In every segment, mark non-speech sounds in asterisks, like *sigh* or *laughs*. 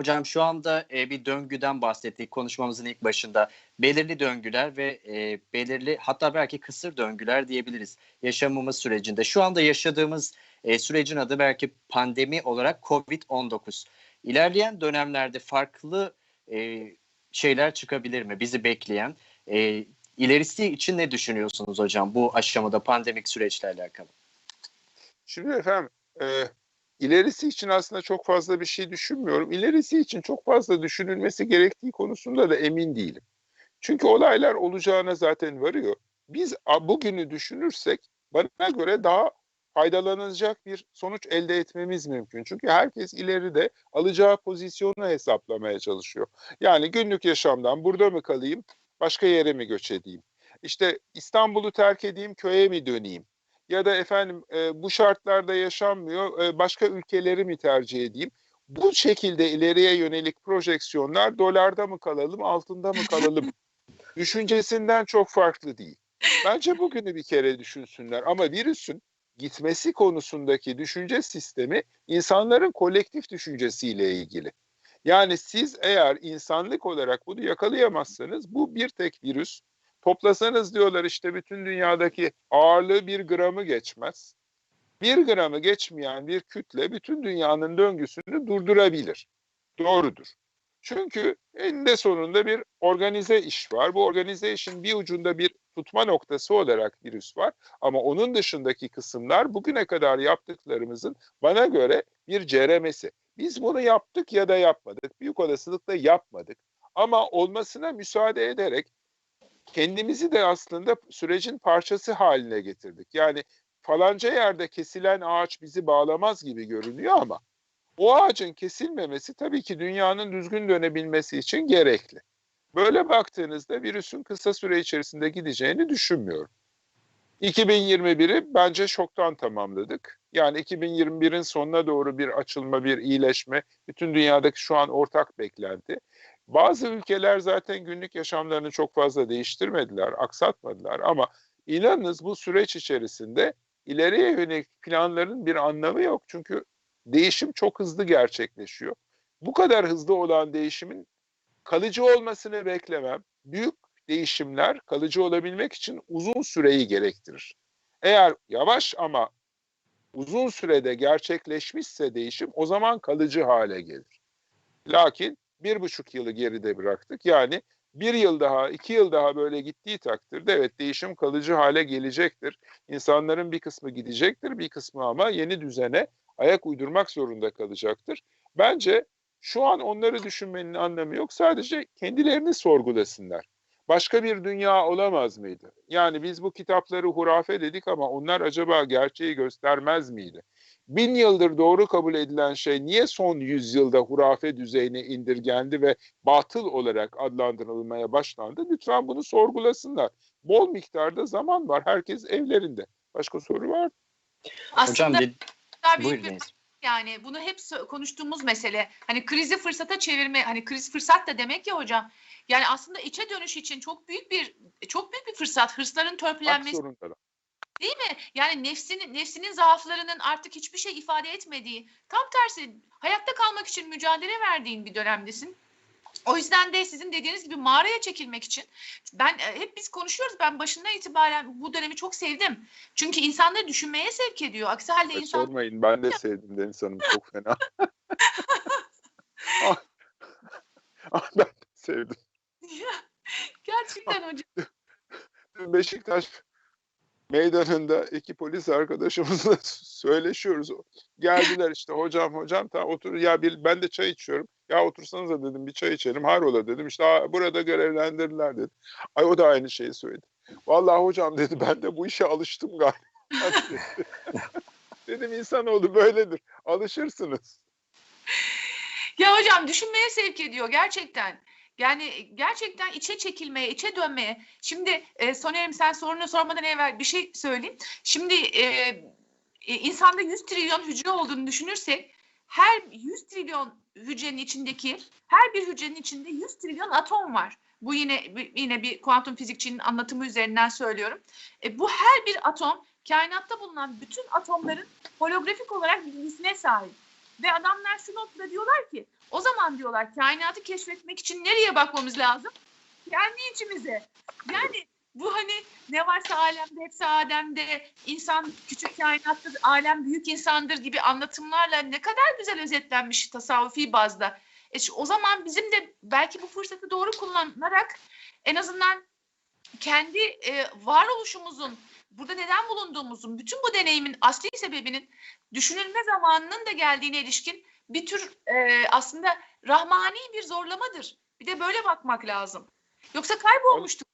Hocam şu anda e, bir döngüden bahsettik konuşmamızın ilk başında. Belirli döngüler ve e, belirli hatta belki kısır döngüler diyebiliriz yaşamımız sürecinde. Şu anda yaşadığımız e, sürecin adı belki pandemi olarak COVID-19. İlerleyen dönemlerde farklı e, şeyler çıkabilir mi bizi bekleyen? E, ilerisi için ne düşünüyorsunuz hocam bu aşamada pandemik süreçle alakalı? Şimdi efendim e, ilerisi için aslında çok fazla bir şey düşünmüyorum. İlerisi için çok fazla düşünülmesi gerektiği konusunda da emin değilim. Çünkü olaylar olacağına zaten varıyor. Biz bugünü düşünürsek bana göre daha faydalanacak bir sonuç elde etmemiz mümkün. Çünkü herkes ileride alacağı pozisyonu hesaplamaya çalışıyor. Yani günlük yaşamdan burada mı kalayım, başka yere mi göç edeyim? İşte İstanbul'u terk edeyim, köye mi döneyim? Ya da efendim e, bu şartlarda yaşanmıyor, e, başka ülkeleri mi tercih edeyim? Bu şekilde ileriye yönelik projeksiyonlar dolarda mı kalalım, altında mı kalalım *laughs* düşüncesinden çok farklı değil. Bence bugünü bir kere düşünsünler ama virüsün gitmesi konusundaki düşünce sistemi insanların kolektif düşüncesiyle ilgili. Yani siz eğer insanlık olarak bunu yakalayamazsanız bu bir tek virüs. Toplasanız diyorlar işte bütün dünyadaki ağırlığı bir gramı geçmez. Bir gramı geçmeyen bir kütle bütün dünyanın döngüsünü durdurabilir. Doğrudur. Çünkü eninde sonunda bir organize iş var. Bu organize işin bir ucunda bir tutma noktası olarak virüs var. Ama onun dışındaki kısımlar bugüne kadar yaptıklarımızın bana göre bir ceremesi. Biz bunu yaptık ya da yapmadık. Büyük olasılıkla yapmadık. Ama olmasına müsaade ederek kendimizi de aslında sürecin parçası haline getirdik. Yani falanca yerde kesilen ağaç bizi bağlamaz gibi görünüyor ama o ağacın kesilmemesi tabii ki dünyanın düzgün dönebilmesi için gerekli. Böyle baktığınızda virüsün kısa süre içerisinde gideceğini düşünmüyorum. 2021'i bence şoktan tamamladık. Yani 2021'in sonuna doğru bir açılma, bir iyileşme bütün dünyadaki şu an ortak beklenti. Bazı ülkeler zaten günlük yaşamlarını çok fazla değiştirmediler, aksatmadılar ama inanınız bu süreç içerisinde ileriye yönelik planların bir anlamı yok. Çünkü değişim çok hızlı gerçekleşiyor. Bu kadar hızlı olan değişimin kalıcı olmasını beklemem. Büyük değişimler kalıcı olabilmek için uzun süreyi gerektirir. Eğer yavaş ama uzun sürede gerçekleşmişse değişim o zaman kalıcı hale gelir. Lakin bir buçuk yılı geride bıraktık. Yani bir yıl daha, iki yıl daha böyle gittiği takdirde evet değişim kalıcı hale gelecektir. İnsanların bir kısmı gidecektir, bir kısmı ama yeni düzene ayak uydurmak zorunda kalacaktır. Bence şu an onları düşünmenin anlamı yok. Sadece kendilerini sorgulasınlar. Başka bir dünya olamaz mıydı? Yani biz bu kitapları hurafe dedik ama onlar acaba gerçeği göstermez miydi? Bin yıldır doğru kabul edilen şey niye son yüzyılda hurafe düzeyine indirgendi ve batıl olarak adlandırılmaya başlandı? Lütfen bunu sorgulasınlar. Bol miktarda zaman var. Herkes evlerinde. Başka soru var mı? Aslında Hocam, bir, büyük bir yani bunu hep konuştuğumuz mesele. Hani krizi fırsata çevirme, hani kriz fırsat da demek ya hocam. Yani aslında içe dönüş için çok büyük bir çok büyük bir fırsat. Hırsların törpülenmesi. Değil mi? Yani nefsinin nefsinin zaaflarının artık hiçbir şey ifade etmediği, tam tersi hayatta kalmak için mücadele verdiğin bir dönemdesin. O yüzden de sizin dediğiniz gibi mağaraya çekilmek için ben e, hep biz konuşuyoruz. Ben başından itibaren bu dönemi çok sevdim. Çünkü insanları düşünmeye sevk ediyor. Aksi halde e, insan Sormayın ben de sevdim Deniz Hanım çok *laughs* fena. ah, ah, ben de sevdim. Gerçekten hocam. Beşiktaş meydanında iki polis arkadaşımızla *laughs* söyleşiyoruz. Geldiler işte hocam hocam tamam otur ya bir, ben de çay içiyorum. Ya otursanız da dedim bir çay içelim. Harola dedim işte burada görevlendirdiler dedi. Ay o da aynı şeyi söyledi. Vallahi hocam dedi ben de bu işe alıştım galiba. *laughs* dedim insanoğlu böyledir. Alışırsınız. Ya hocam düşünmeye sevk ediyor gerçekten. Yani gerçekten içe çekilmeye, içe dönmeye. Şimdi e, Soner'im sen sorunu sormadan evvel bir şey söyleyeyim. Şimdi e, e, insanda 100 trilyon hücre olduğunu düşünürsek her 100 trilyon hücrenin içindeki her bir hücrenin içinde 100 trilyon atom var. Bu yine yine bir kuantum fizikçinin anlatımı üzerinden söylüyorum. E, bu her bir atom kainatta bulunan bütün atomların holografik olarak bilgisine sahip. Ve adamlar şu noktada diyorlar ki o zaman diyorlar kainatı keşfetmek için nereye bakmamız lazım? Kendi içimize. Yani bu hani ne varsa alemde hepsi Adem'de, insan küçük kainattır, alem büyük insandır gibi anlatımlarla ne kadar güzel özetlenmiş tasavvufi bazda. E şu- o zaman bizim de belki bu fırsatı doğru kullanarak en azından kendi e, varoluşumuzun, burada neden bulunduğumuzun, bütün bu deneyimin asli sebebinin düşünülme zamanının da geldiğine ilişkin bir tür e, aslında rahmani bir zorlamadır. Bir de böyle bakmak lazım. Yoksa kaybolmuştuk.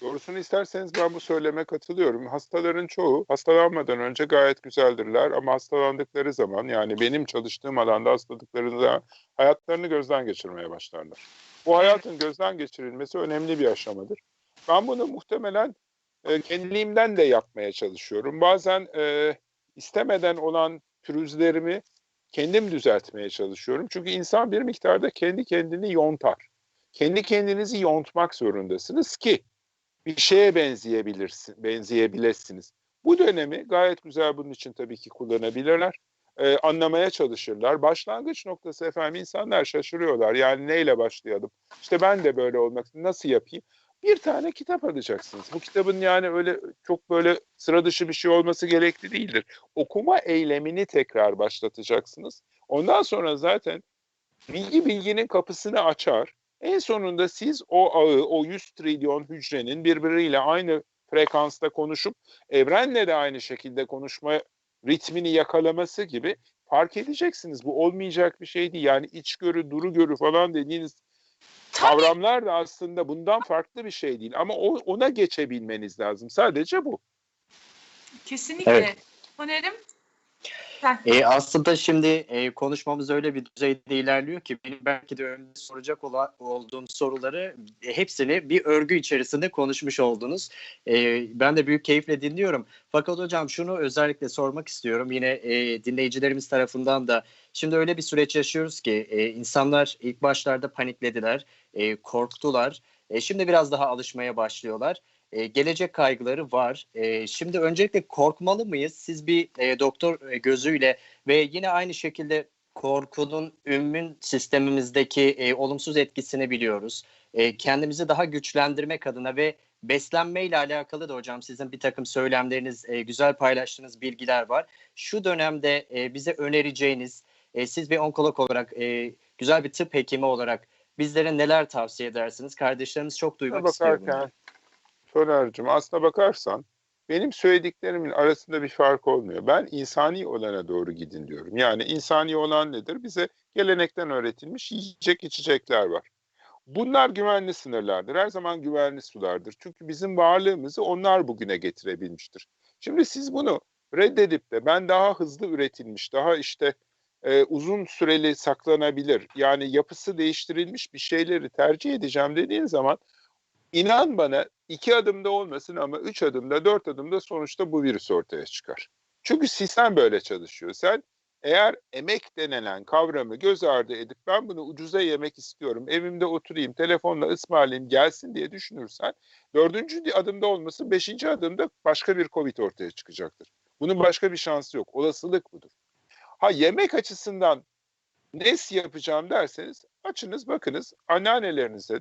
Doğrusunu isterseniz ben bu söyleme katılıyorum. Hastaların çoğu hastalanmadan önce gayet güzeldirler ama hastalandıkları zaman yani benim çalıştığım alanda hastalıklarında hayatlarını gözden geçirmeye başlarlar. Bu hayatın gözden geçirilmesi önemli bir aşamadır. Ben bunu muhtemelen e, kendiliğimden de yapmaya çalışıyorum. Bazen e, istemeden olan pürüzlerimi kendim düzeltmeye çalışıyorum. Çünkü insan bir miktarda kendi kendini yontar. Kendi kendinizi yontmak zorundasınız ki bir şeye benzeyebilirsin, benzeyebilirsiniz. Bu dönemi gayet güzel bunun için tabii ki kullanabilirler. Ee, anlamaya çalışırlar. Başlangıç noktası efendim insanlar şaşırıyorlar. Yani neyle başlayalım? İşte ben de böyle olmak nasıl yapayım? Bir tane kitap alacaksınız. Bu kitabın yani öyle çok böyle sıra dışı bir şey olması gerekli değildir. Okuma eylemini tekrar başlatacaksınız. Ondan sonra zaten bilgi bilginin kapısını açar. En sonunda siz o ağı, o 100 trilyon hücrenin birbiriyle aynı frekansta konuşup evrenle de aynı şekilde konuşma ritmini yakalaması gibi fark edeceksiniz. Bu olmayacak bir şey değil. Yani içgörü, duru görü falan dediğiniz Tabii. kavramlar da aslında bundan farklı bir şey değil. Ama o, ona geçebilmeniz lazım. Sadece bu. Kesinlikle. Evet. Önerim. E, aslında şimdi e, konuşmamız öyle bir düzeyde ilerliyor ki benim belki de önce soracak ola, olduğum soruları e, hepsini bir örgü içerisinde konuşmuş oldunuz. E, ben de büyük keyifle dinliyorum. Fakat hocam şunu özellikle sormak istiyorum yine e, dinleyicilerimiz tarafından da. Şimdi öyle bir süreç yaşıyoruz ki e, insanlar ilk başlarda paniklediler, e, korktular. E, şimdi biraz daha alışmaya başlıyorlar. E, gelecek kaygıları var. E, şimdi öncelikle korkmalı mıyız? Siz bir e, doktor e, gözüyle ve yine aynı şekilde korkunun ümmün sistemimizdeki e, olumsuz etkisini biliyoruz. E, kendimizi daha güçlendirmek adına ve beslenmeyle alakalı da hocam sizin bir takım söylemleriniz, e, güzel paylaştığınız bilgiler var. Şu dönemde e, bize önereceğiniz, e, siz bir onkolog olarak, e, güzel bir tıp hekimi olarak bizlere neler tavsiye edersiniz? Kardeşlerimiz çok duymak istiyor bakarken Soner'cim aslına bakarsan benim söylediklerimin arasında bir fark olmuyor. Ben insani olana doğru gidin diyorum. Yani insani olan nedir? Bize gelenekten öğretilmiş yiyecek içecekler var. Bunlar güvenli sınırlardır. Her zaman güvenli sulardır. Çünkü bizim varlığımızı onlar bugüne getirebilmiştir. Şimdi siz bunu reddedip de ben daha hızlı üretilmiş, daha işte e, uzun süreli saklanabilir, yani yapısı değiştirilmiş bir şeyleri tercih edeceğim dediğin zaman inan bana iki adımda olmasın ama üç adımda, dört adımda sonuçta bu virüs ortaya çıkar. Çünkü sistem böyle çalışıyor. Sen eğer emek denilen kavramı göz ardı edip ben bunu ucuza yemek istiyorum, evimde oturayım, telefonla ısmarlayayım gelsin diye düşünürsen dördüncü adımda olmasın, beşinci adımda başka bir Covid ortaya çıkacaktır. Bunun başka bir şansı yok. Olasılık budur. Ha yemek açısından ne yapacağım derseniz açınız bakınız anneannelerinize,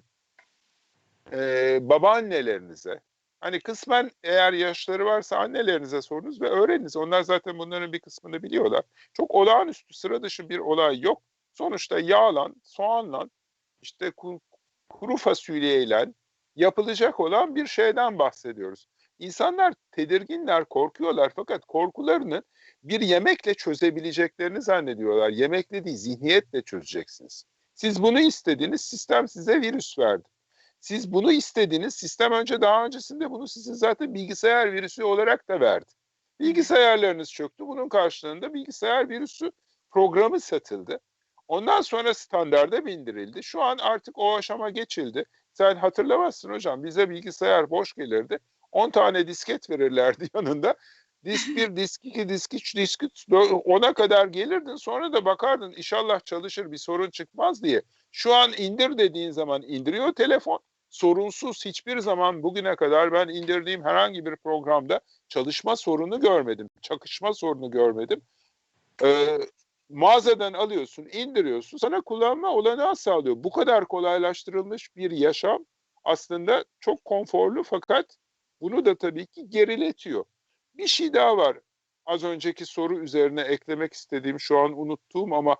e, babaannelerinize, hani kısmen eğer yaşları varsa annelerinize sorunuz ve öğreniniz. Onlar zaten bunların bir kısmını biliyorlar. Çok olağanüstü sıra dışı bir olay yok. Sonuçta yağla, soğanla, işte ku- kuru fasulyeyle yapılacak olan bir şeyden bahsediyoruz. İnsanlar tedirginler, korkuyorlar fakat korkularını bir yemekle çözebileceklerini zannediyorlar. Yemekle değil, zihniyetle çözeceksiniz. Siz bunu istediniz, sistem size virüs verdi. Siz bunu istediniz, sistem önce daha öncesinde bunu size zaten bilgisayar virüsü olarak da verdi. Bilgisayarlarınız çöktü, bunun karşılığında bilgisayar virüsü programı satıldı. Ondan sonra standarda bindirildi. Şu an artık o aşama geçildi. Sen hatırlamazsın hocam, bize bilgisayar boş gelirdi. 10 tane disket verirlerdi *laughs* yanında. Disk 1, disk 2, disk 3, disk 10'a kadar gelirdin. Sonra da bakardın inşallah çalışır bir sorun çıkmaz diye. Şu an indir dediğin zaman indiriyor telefon. Sorunsuz hiçbir zaman bugüne kadar ben indirdiğim herhangi bir programda çalışma sorunu görmedim. Çakışma sorunu görmedim. Ee, mağazadan alıyorsun, indiriyorsun, sana kullanma olanağı sağlıyor. Bu kadar kolaylaştırılmış bir yaşam aslında çok konforlu fakat bunu da tabii ki geriletiyor. Bir şey daha var. Az önceki soru üzerine eklemek istediğim, şu an unuttuğum ama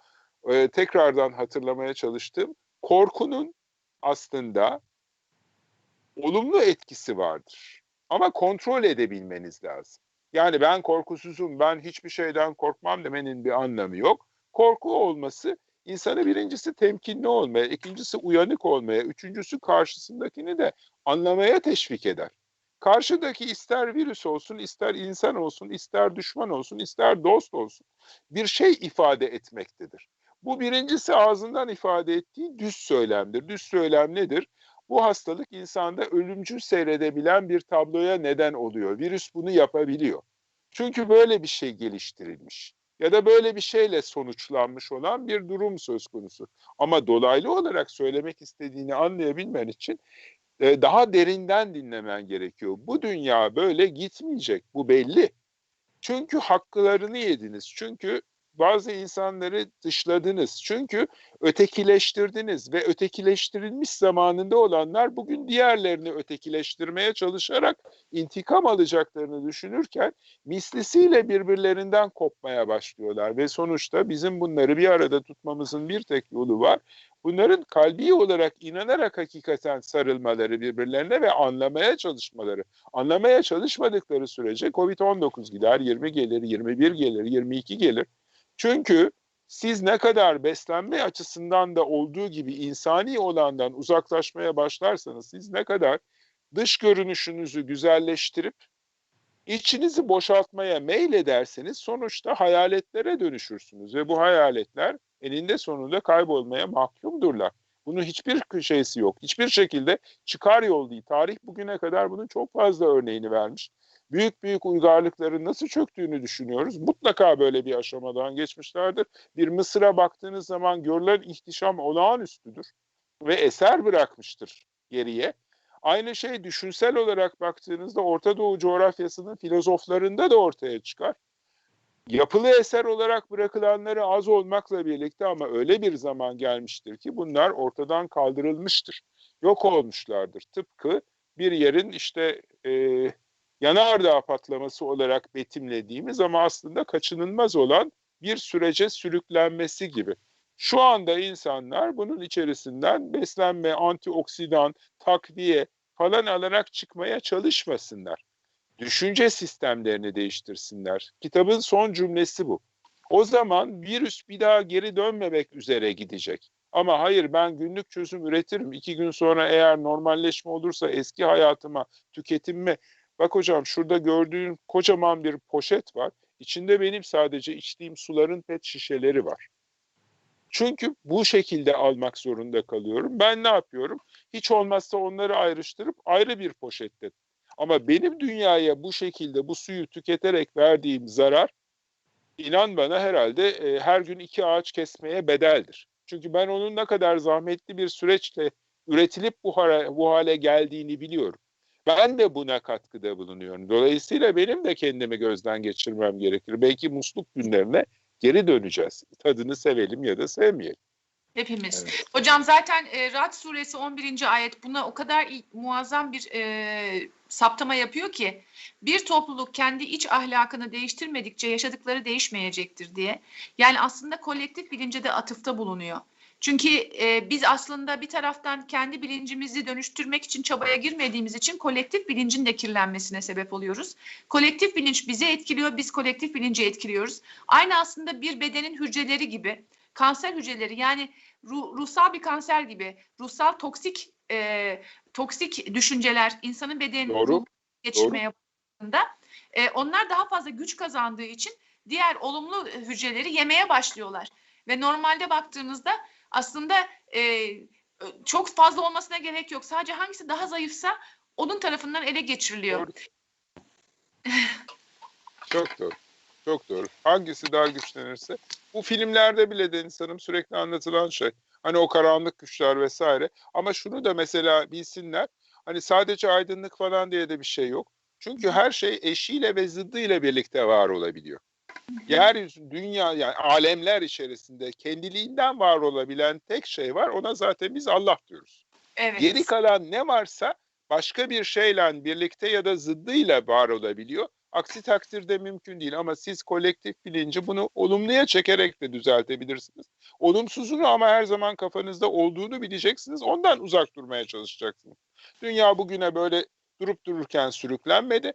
e, tekrardan hatırlamaya çalıştığım korkunun aslında olumlu etkisi vardır. Ama kontrol edebilmeniz lazım. Yani ben korkusuzum, ben hiçbir şeyden korkmam demenin bir anlamı yok. Korku olması insanı birincisi temkinli olmaya, ikincisi uyanık olmaya, üçüncüsü karşısındakini de anlamaya teşvik eder. Karşıdaki ister virüs olsun, ister insan olsun, ister düşman olsun, ister dost olsun bir şey ifade etmektedir. Bu birincisi ağzından ifade ettiği düz söylemdir. Düz söylem nedir? Bu hastalık insanda ölümcül seyredebilen bir tabloya neden oluyor. Virüs bunu yapabiliyor. Çünkü böyle bir şey geliştirilmiş ya da böyle bir şeyle sonuçlanmış olan bir durum söz konusu. Ama dolaylı olarak söylemek istediğini anlayabilmen için e, daha derinden dinlemen gerekiyor. Bu dünya böyle gitmeyecek. Bu belli. Çünkü haklarını yediniz. Çünkü bazı insanları dışladınız. Çünkü ötekileştirdiniz ve ötekileştirilmiş zamanında olanlar bugün diğerlerini ötekileştirmeye çalışarak intikam alacaklarını düşünürken mislisiyle birbirlerinden kopmaya başlıyorlar ve sonuçta bizim bunları bir arada tutmamızın bir tek yolu var. Bunların kalbi olarak inanarak hakikaten sarılmaları birbirlerine ve anlamaya çalışmaları. Anlamaya çalışmadıkları sürece Covid-19 gider, 20 gelir, 21 gelir, 22 gelir. Çünkü siz ne kadar beslenme açısından da olduğu gibi insani olandan uzaklaşmaya başlarsanız, siz ne kadar dış görünüşünüzü güzelleştirip içinizi boşaltmaya meylederseniz sonuçta hayaletlere dönüşürsünüz ve bu hayaletler eninde sonunda kaybolmaya mahkumdurlar. Bunun hiçbir şeysi yok. Hiçbir şekilde çıkar yol değil. Tarih bugüne kadar bunun çok fazla örneğini vermiş büyük büyük uygarlıkların nasıl çöktüğünü düşünüyoruz. Mutlaka böyle bir aşamadan geçmişlerdir. Bir Mısır'a baktığınız zaman görülen ihtişam olağanüstüdür ve eser bırakmıştır geriye. Aynı şey düşünsel olarak baktığınızda Orta Doğu coğrafyasının filozoflarında da ortaya çıkar. Yapılı eser olarak bırakılanları az olmakla birlikte ama öyle bir zaman gelmiştir ki bunlar ortadan kaldırılmıştır. Yok olmuşlardır. Tıpkı bir yerin işte e, yanardağ patlaması olarak betimlediğimiz ama aslında kaçınılmaz olan bir sürece sürüklenmesi gibi. Şu anda insanlar bunun içerisinden beslenme, antioksidan, takviye falan alarak çıkmaya çalışmasınlar. Düşünce sistemlerini değiştirsinler. Kitabın son cümlesi bu. O zaman virüs bir daha geri dönmemek üzere gidecek. Ama hayır ben günlük çözüm üretirim. İki gün sonra eğer normalleşme olursa eski hayatıma, tüketimime Bak hocam şurada gördüğün kocaman bir poşet var. İçinde benim sadece içtiğim suların pet şişeleri var. Çünkü bu şekilde almak zorunda kalıyorum. Ben ne yapıyorum? Hiç olmazsa onları ayrıştırıp ayrı bir poşette. Ama benim dünyaya bu şekilde bu suyu tüketerek verdiğim zarar inan bana herhalde e, her gün iki ağaç kesmeye bedeldir. Çünkü ben onun ne kadar zahmetli bir süreçle üretilip bu hale, bu hale geldiğini biliyorum. Ben de buna katkıda bulunuyorum. Dolayısıyla benim de kendimi gözden geçirmem gerekir. Belki musluk günlerine geri döneceğiz. Tadını sevelim ya da sevmeyelim. Hepimiz. Evet. Hocam zaten e, Rad suresi 11. ayet buna o kadar iyi- muazzam bir e, saptama yapıyor ki bir topluluk kendi iç ahlakını değiştirmedikçe yaşadıkları değişmeyecektir diye. Yani aslında kolektif bilince de atıfta bulunuyor. Çünkü e, biz aslında bir taraftan kendi bilincimizi dönüştürmek için çabaya girmediğimiz için kolektif bilincin de kirlenmesine sebep oluyoruz. Kolektif bilinç bizi etkiliyor, biz kolektif bilinci etkiliyoruz. Aynı aslında bir bedenin hücreleri gibi, kanser hücreleri yani ruh- ruhsal bir kanser gibi, ruhsal toksik e, toksik düşünceler insanın bedenini geçirmeye başladığında e, onlar daha fazla güç kazandığı için diğer olumlu hücreleri yemeye başlıyorlar. Ve normalde baktığınızda aslında e, çok fazla olmasına gerek yok. Sadece hangisi daha zayıfsa onun tarafından ele geçiriliyor. Çok doğru. Çok doğru. Hangisi daha güçlenirse. Bu filmlerde bile de insanım sürekli anlatılan şey. Hani o karanlık güçler vesaire. Ama şunu da mesela bilsinler. Hani sadece aydınlık falan diye de bir şey yok. Çünkü her şey eşiyle ve zıddıyla birlikte var olabiliyor. Yeryüzü, dünya yani alemler içerisinde kendiliğinden var olabilen tek şey var. Ona zaten biz Allah diyoruz. Evet. Geri kalan ne varsa başka bir şeyle birlikte ya da zıddıyla var olabiliyor. Aksi takdirde mümkün değil ama siz kolektif bilinci bunu olumluya çekerek de düzeltebilirsiniz. Olumsuzunu ama her zaman kafanızda olduğunu bileceksiniz. Ondan uzak durmaya çalışacaksınız. Dünya bugüne böyle durup dururken sürüklenmedi.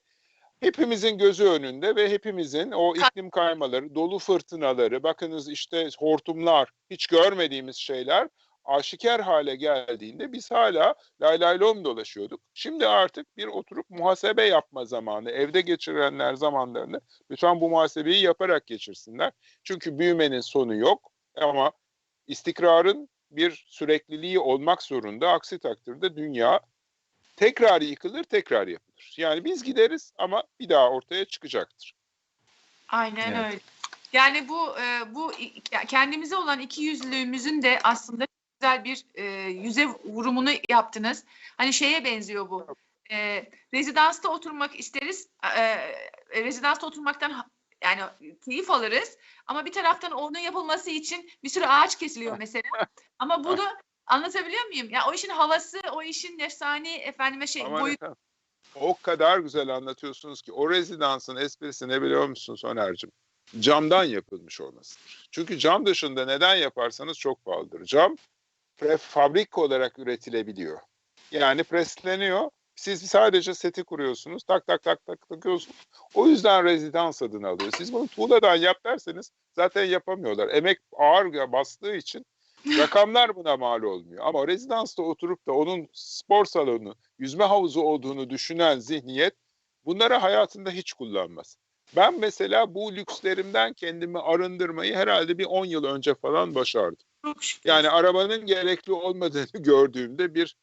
Hepimizin gözü önünde ve hepimizin o iklim kaymaları, dolu fırtınaları, bakınız işte hortumlar, hiç görmediğimiz şeyler aşikar hale geldiğinde biz hala lay lay lom dolaşıyorduk. Şimdi artık bir oturup muhasebe yapma zamanı. Evde geçirenler zamanlarını lütfen bu muhasebeyi yaparak geçirsinler. Çünkü büyümenin sonu yok ama istikrarın bir sürekliliği olmak zorunda. Aksi takdirde dünya tekrar yıkılır, tekrar yapılır. Yani biz gideriz ama bir daha ortaya çıkacaktır. Aynen Evet. öyle. Yani bu e, bu kendimize olan iki yüzlülüğümüzün de aslında güzel bir e, yüze vurumunu yaptınız. Hani şeye benziyor bu. E, rezidansta oturmak isteriz. E, e, rezidansta oturmaktan yani keyif alırız. Ama bir taraftan onun yapılması için bir sürü ağaç kesiliyor mesela. Ama bunu *laughs* anlatabiliyor muyum? Ya o işin havası, o işin efsane efendime şey Aman boyut efendim, O kadar güzel anlatıyorsunuz ki o rezidansın esprisi ne biliyor musunuz Soner'cim? Camdan yapılmış olmasıdır. Çünkü cam dışında neden yaparsanız çok pahalıdır. Cam prefabrik olarak üretilebiliyor. Yani presleniyor. Siz sadece seti kuruyorsunuz. Tak tak tak tak takıyorsunuz. O yüzden rezidans adını alıyor. Siz bunu tuğladan yap derseniz zaten yapamıyorlar. Emek ağır bastığı için rakamlar buna mal olmuyor. Ama rezidansta oturup da onun spor salonu, yüzme havuzu olduğunu düşünen zihniyet bunları hayatında hiç kullanmaz. Ben mesela bu lükslerimden kendimi arındırmayı herhalde bir 10 yıl önce falan başardım. Yani arabanın gerekli olmadığını *laughs* gördüğümde bir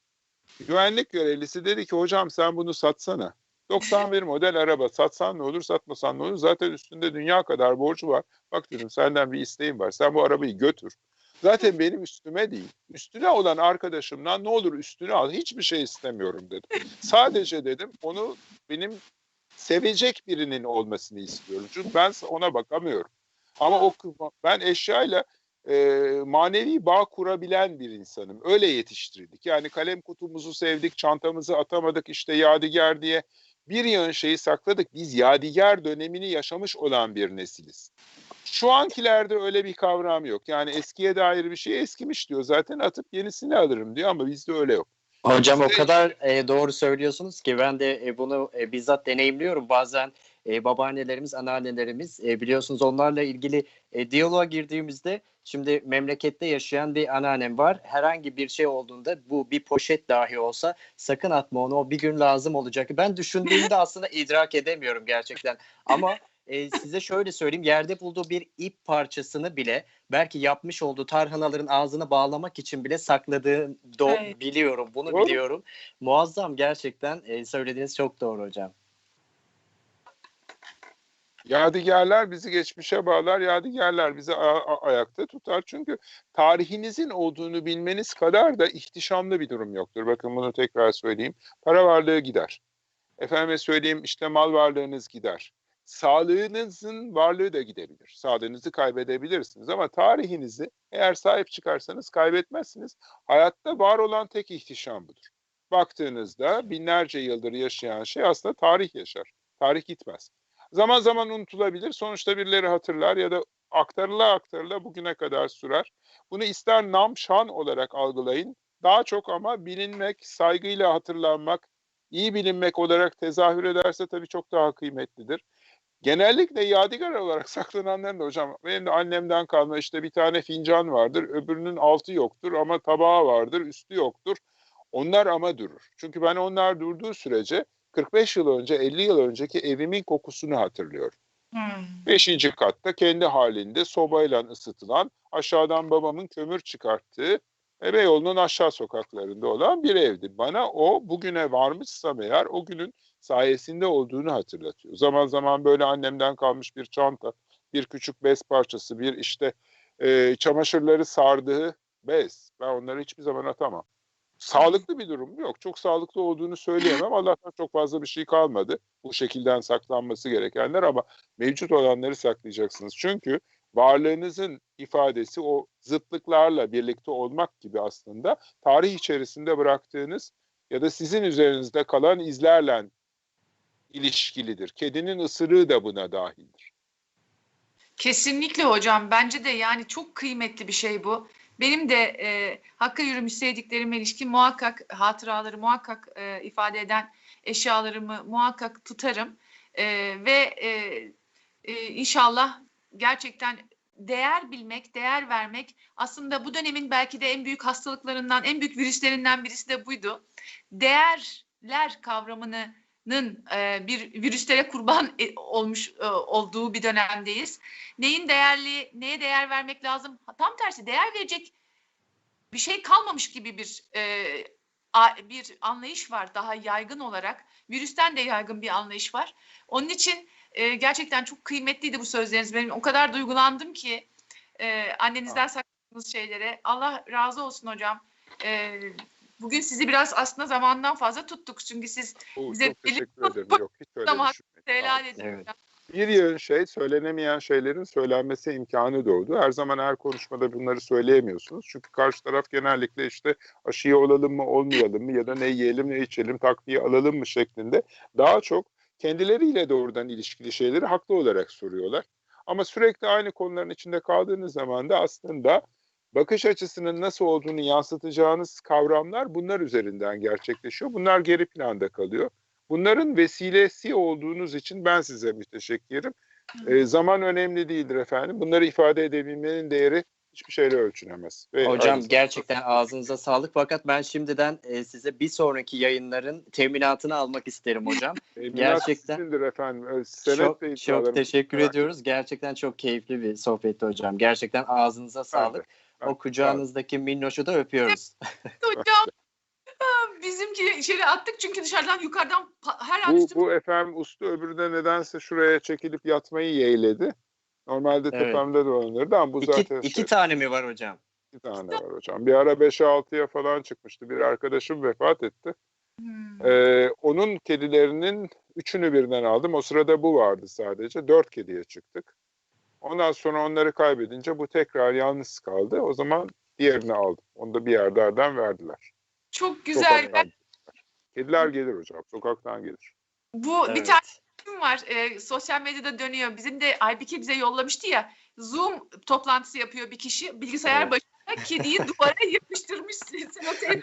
güvenlik görevlisi dedi ki hocam sen bunu satsana. 91 model araba satsan ne olur satmasan ne olur zaten üstünde dünya kadar borcu var. Bak dedim senden bir isteğim var sen bu arabayı götür. Zaten benim üstüme değil. Üstüne olan arkadaşımdan ne olur üstüne al. Hiçbir şey istemiyorum dedim. Sadece dedim onu benim sevecek birinin olmasını istiyorum. Çünkü ben ona bakamıyorum. Ama o ben eşyayla e, manevi bağ kurabilen bir insanım. Öyle yetiştirildik. Yani kalem kutumuzu sevdik, çantamızı atamadık işte yadigar diye bir yığın şeyi sakladık. Biz yadigar dönemini yaşamış olan bir nesiliz. Şu ankilerde öyle bir kavram yok. Yani eskiye dair bir şey eskimiş diyor. Zaten atıp yenisini alırım diyor ama bizde öyle yok. Hocam o kadar e, doğru söylüyorsunuz ki ben de e, bunu e, bizzat deneyimliyorum. Bazen e, babaannelerimiz, anneannelerimiz e, biliyorsunuz onlarla ilgili e, diyaloğa girdiğimizde şimdi memlekette yaşayan bir anneannem var. Herhangi bir şey olduğunda bu bir poşet dahi olsa sakın atma onu o bir gün lazım olacak. Ben düşündüğümde aslında idrak edemiyorum gerçekten. Ama e, size şöyle söyleyeyim yerde bulduğu bir ip parçasını bile belki yapmış olduğu tarhanaların ağzını bağlamak için bile sakladığını do- Evet. biliyorum. Bunu Doğru. biliyorum. Muazzam gerçekten e, söylediğiniz çok doğru hocam. Yadigarlar bizi geçmişe bağlar, yadigarlar bizi a- a- ayakta tutar. Çünkü tarihinizin olduğunu bilmeniz kadar da ihtişamlı bir durum yoktur. Bakın bunu tekrar söyleyeyim. Para varlığı gider. Efendime söyleyeyim işte mal varlığınız gider. Sağlığınızın varlığı da gidebilir. Sağlığınızı kaybedebilirsiniz ama tarihinizi eğer sahip çıkarsanız kaybetmezsiniz. Hayatta var olan tek ihtişam budur. Baktığınızda binlerce yıldır yaşayan şey aslında tarih yaşar. Tarih gitmez. Zaman zaman unutulabilir. Sonuçta birileri hatırlar ya da aktarıla aktarıla bugüne kadar sürer. Bunu ister nam şan olarak algılayın. Daha çok ama bilinmek, saygıyla hatırlanmak, iyi bilinmek olarak tezahür ederse tabii çok daha kıymetlidir. Genellikle yadigar olarak *laughs* saklananların da hocam benim de annemden kalma işte bir tane fincan vardır, öbürünün altı yoktur ama tabağı vardır, üstü yoktur. Onlar ama durur. Çünkü ben onlar durduğu sürece 45 yıl önce, 50 yıl önceki evimin kokusunu hatırlıyorum. Hmm. Beşinci katta kendi halinde sobayla ısıtılan, aşağıdan babamın kömür çıkarttığı e, Beyoğlu'nun aşağı sokaklarında olan bir evdi. Bana o bugüne varmışsam eğer o günün sayesinde olduğunu hatırlatıyor. Zaman zaman böyle annemden kalmış bir çanta, bir küçük bez parçası, bir işte e, çamaşırları sardığı bez. Ben onları hiçbir zaman atamam. Sağlıklı bir durum yok. Çok sağlıklı olduğunu söyleyemem. Allah'tan çok fazla bir şey kalmadı. Bu şekilden saklanması gerekenler ama mevcut olanları saklayacaksınız. Çünkü varlığınızın ifadesi o zıtlıklarla birlikte olmak gibi aslında tarih içerisinde bıraktığınız ya da sizin üzerinizde kalan izlerle ilişkilidir. Kedinin ısırığı da buna dahildir. Kesinlikle hocam. Bence de yani çok kıymetli bir şey bu. Benim de e, Hakk'a yürümüş sevdiklerime ilişkin muhakkak hatıraları muhakkak e, ifade eden eşyalarımı muhakkak tutarım. E, ve e, e, inşallah gerçekten değer bilmek, değer vermek aslında bu dönemin belki de en büyük hastalıklarından, en büyük virüslerinden birisi de buydu. Değerler kavramının e, bir virüslere kurban e, olmuş e, olduğu bir dönemdeyiz. Neyin değerli, neye değer vermek lazım? Tam tersi değer verecek bir şey kalmamış gibi bir e, a- bir anlayış var daha yaygın olarak. Virüsten de yaygın bir anlayış var. Onun için e, gerçekten çok kıymetliydi bu sözleriniz. Benim o kadar duygulandım ki e, annenizden sakladığınız şeylere. Allah razı olsun hocam. E, bugün sizi biraz aslında zamandan fazla tuttuk. Çünkü siz Oo, Bize çok teşekkür ederim. Yok hiç öyle düşünmeyin. helal edin Evet. Bir yığın şey söylenemeyen şeylerin söylenmesi imkanı doğdu. Her zaman her konuşmada bunları söyleyemiyorsunuz. Çünkü karşı taraf genellikle işte aşıya olalım mı olmayalım mı ya da ne yiyelim ne içelim takviye alalım mı şeklinde daha çok kendileriyle doğrudan ilişkili şeyleri haklı olarak soruyorlar. Ama sürekli aynı konuların içinde kaldığınız zaman da aslında bakış açısının nasıl olduğunu yansıtacağınız kavramlar bunlar üzerinden gerçekleşiyor. Bunlar geri planda kalıyor. Bunların vesilesi olduğunuz için ben size müteşekkirim. E, zaman önemli değildir efendim. Bunları ifade edebilmenin değeri hiçbir şeyle ölçülemez. Ve Hocam aynı gerçekten ağzınıza sağlık fakat ben şimdiden e, size bir sonraki yayınların teminatını almak isterim hocam. *laughs* gerçekten- sizindir efendim. Senet çok çok teşekkür merak ediyoruz. Gerçekten çok keyifli bir sohbetti hocam. Gerçekten ağzınıza sağlık. ben- O kucağınızdaki minnoşu da öpüyoruz. *laughs* Hocam bizimki içeri attık çünkü dışarıdan yukarıdan her an Bu, üstüme bu efendim usta öbürü de nedense şuraya çekilip yatmayı yeğledi. Normalde Evet. tepemde dolanırdı ama bu iki, zaten iki şey, tane mi var hocam? iki tane var hocam. Bir ara 5'e 6'ya falan çıkmıştı. Bir arkadaşım vefat etti. Hmm. Ee, onun kedilerinin üçünü birden aldım. O sırada bu vardı sadece. Dört kediye çıktık. Ondan sonra onları kaybedince bu tekrar yalnız kaldı. O zaman diğerini aldım. Onu da bir yerlerden verdiler. Çok güzel. Sokaktan. Kediler gelir hocam. Sokaktan gelir. Bu bir Evet. tane film var. e, sosyal medyada dönüyor. Bizim de Aybike bize yollamıştı ya. Zoom toplantısı yapıyor bir kişi. Bilgisayar Evet. başında kediyi *laughs* duvara yapıştırmış. Simultane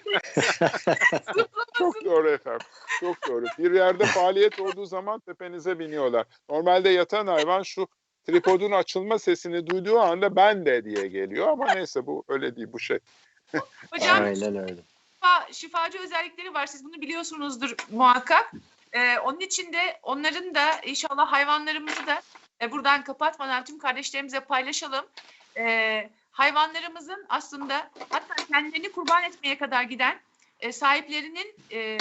*laughs* Çok doğru efendim. Çok doğru. Bir yerde faaliyet olduğu zaman tepenize biniyorlar. Normalde yatan hayvan şu tripodun açılma sesini duyduğu anda ben de diye geliyor ama neyse bu öyle değil bu şey. Hocam Aynen öyle. şifa, şifacı özellikleri var. Siz bunu biliyorsunuzdur muhakkak. Ee, onun için de onların da inşallah hayvanlarımızı da e, buradan kapatmadan tüm kardeşlerimize paylaşalım. Ee, hayvanlarımızın aslında hatta kendilerini kurban etmeye kadar giden e, sahiplerinin e,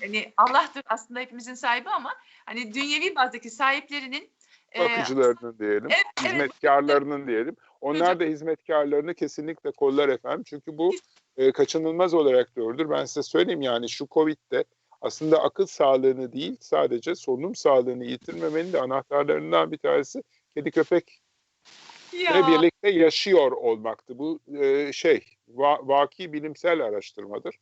hani Allah'tır aslında hepimizin sahibi ama hani dünyevi bazdaki sahiplerinin Bakıcılarının diyelim, evet, evet. hizmetkarlarının diyelim. Onlar da hizmetkarlarını kesinlikle kollar efendim. Çünkü bu e, kaçınılmaz olarak doğrudur. Ben size söyleyeyim yani şu Covid'de aslında akıl sağlığını değil sadece solunum sağlığını yitirmemenin de anahtarlarından bir tanesi kedi köpek ya, birlikte yaşıyor olmaktı. Bu e, şey va- vaki bilimsel araştırmadır.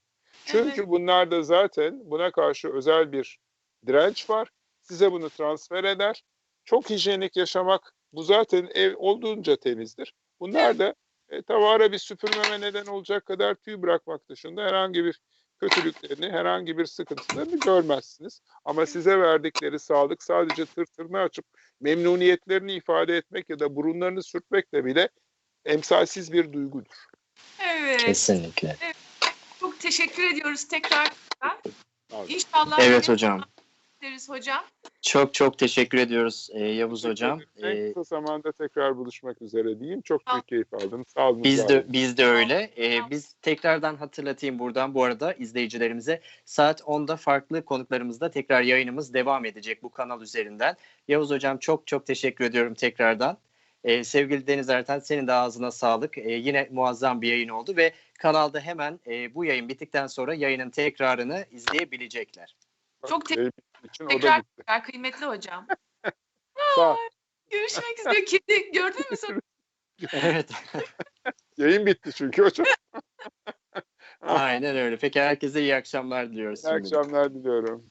Çünkü Evet. bunlarda zaten buna karşı özel bir direnç var. Size bunu transfer eder. Çok hijyenik yaşamak bu zaten ev olduğunca temizdir. Bunlar da e, tavara bir süpürmeme neden olacak kadar tüy bırakmak dışında herhangi bir kötülüklerini, herhangi bir sıkıntılarını görmezsiniz. Ama size verdikleri sağlık sadece tırtırını açıp memnuniyetlerini ifade etmek ya da burunlarını sürtmekle bile emsalsiz bir duygudur. evet. Kesinlikle. Çok teşekkür ediyoruz tekrar. Abi. İnşallah Evet hocam. Ederiz hocam. Çok çok teşekkür ediyoruz e, Yavuz hocam. En E, kısa zamanda tekrar buluşmak üzere diyeyim. Çok büyük keyif aldım. Sağ olun. Biz de biz de öyle. Ee, biz tekrardan hatırlatayım buradan bu arada izleyicilerimize saat 10'da farklı konuklarımızla tekrar yayınımız devam edecek bu kanal üzerinden. Yavuz hocam çok çok teşekkür ediyorum tekrardan. E, sevgili Deniz Erten senin de ağzına sağlık. E, yine muazzam bir yayın oldu ve kanalda hemen e, bu yayın bittikten sonra yayının tekrarını izleyebilecekler. Çok te- İçin o da tekrar gitti. tekrar kıymetli hocam. *laughs* Görüşmek üzere. Kedi gördün mü sen? *laughs* evet. *laughs* Yayın bitti çünkü hocam. Aynen öyle. Peki herkese iyi akşamlar diliyoruz. İyi akşamlar diliyorum.